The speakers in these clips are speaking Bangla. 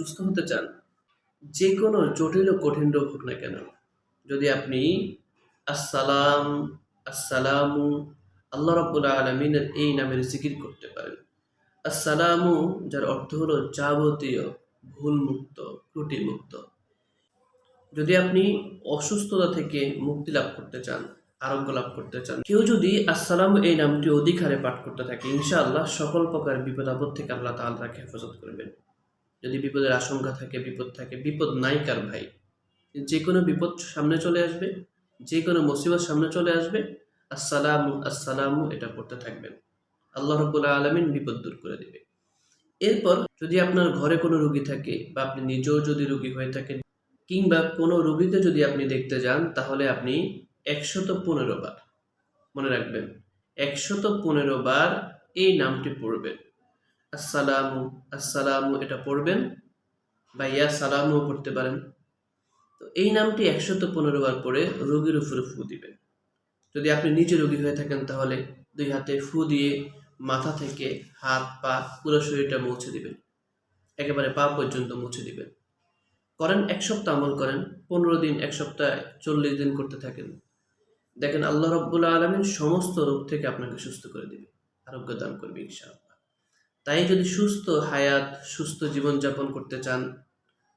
সুস্থ হতে চান, যে কোনো জটিল ও কঠিন রোগ হোক না কেন, যদি আপনি আসসালাম, আসসালামু, আল্লাহ রব্বুল আলমিনের এই নামের জিকির করতে পারেন। আসসালামু, যার অর্থ হলো যাবতীয় ভুলমুক্ত, ত্রুটিমুক্ত। যদি আপনি অসুস্থতা থেকে মুক্তি লাভ করতে চান, আরোগ্য লাভ করতে চান, কেউ যদি আসসালাম এই নামটি অধিক হারে পাঠ করতে থাকে, ইনশাআল্লাহ সকল প্রকার বিপদ আপদ থেকে আল্লাহ তাআলা তাকে হেফাজত করবেন। যদি বিপদের আশঙ্কা থাকে, বিপদ থাকে, বিপদ নাই কার ভাই। যে কোনো বিপদ সামনে চলে আসবে, যে কোনো মুসিবত সামনে চলে আসবে, আসসালামু আসসালামু, এটা পড়তে থাকবেন। আল্লাহ রবুল্লা আলমিন বিপদ দূর করে দেবে। এরপর যদি আপনার ঘরে কোনো রুগী থাকে বা আপনি নিজেও যদি রুগী হয়ে থাকেন, কিংবা কোনো রুগীকে যদি আপনি দেখতে যান, তাহলে আপনি একশত পনেরো বার মনে রাখবেন, একশত পনেরো বার এই নামটি পড়বেন। আসসালামু আসসালামু, এটা পড়বেন। বা ইয়া সালামও পড়তে পারেন। তো এই নামটি একশত পনেরো বার পরে রোগীর উপরে ফু দিবেন। যদি আপনি নিজে রোগী হয়ে থাকেন, তাহলে দুই হাতে ফু দিয়ে মাথা থেকে হাত, পা পুরো শরীরটা মুছে দিবেন। একেবারে পা পর্যন্ত মুছে দিবেন। করেন, এক সপ্তাহ আমল করেন। পনেরো দিন, এক সপ্তাহ চল্লিশ দিন করতে থাকেন। দেখেন, আল্লাহ রব্বুল্লা আলমিন সমস্ত রোগ থেকে আপনাকে সুস্থ করে দিবে। আরোগ্য দান করবে, ইনশাআল্লাহ। তাই যদি সুস্থ হায়াত, সুস্থ জীবনযাপন করতে চান,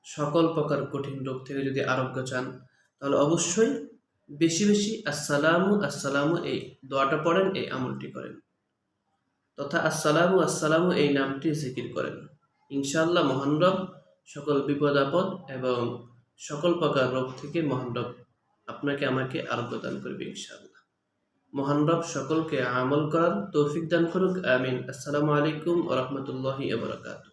সকল প্রকার কঠিন রোগ থেকে যদি আরোগ্য চান, তাহলে অবশ্যই বেশি বেশি আসসালামু আসসালামু এই দোয়াটা পড়েন, এই আমলটি করেন। তথা আসসালামু আসসালামু এই নামটি জিকির করেন। ইনশাআল্লাহ মহান রব সকল বিপদ, আপদ এবং সকল প্রকার রোগ থেকে মহান রব আপনাকে, আমাকে আরোগ্য দান করবে ইনশাআল্লাহ। মহান রব সকলকে আমল করার তৌফিক দান করুক আমিন আসসালামু আলাইকুম ওরহমতুল্লাহি আবরাকাতু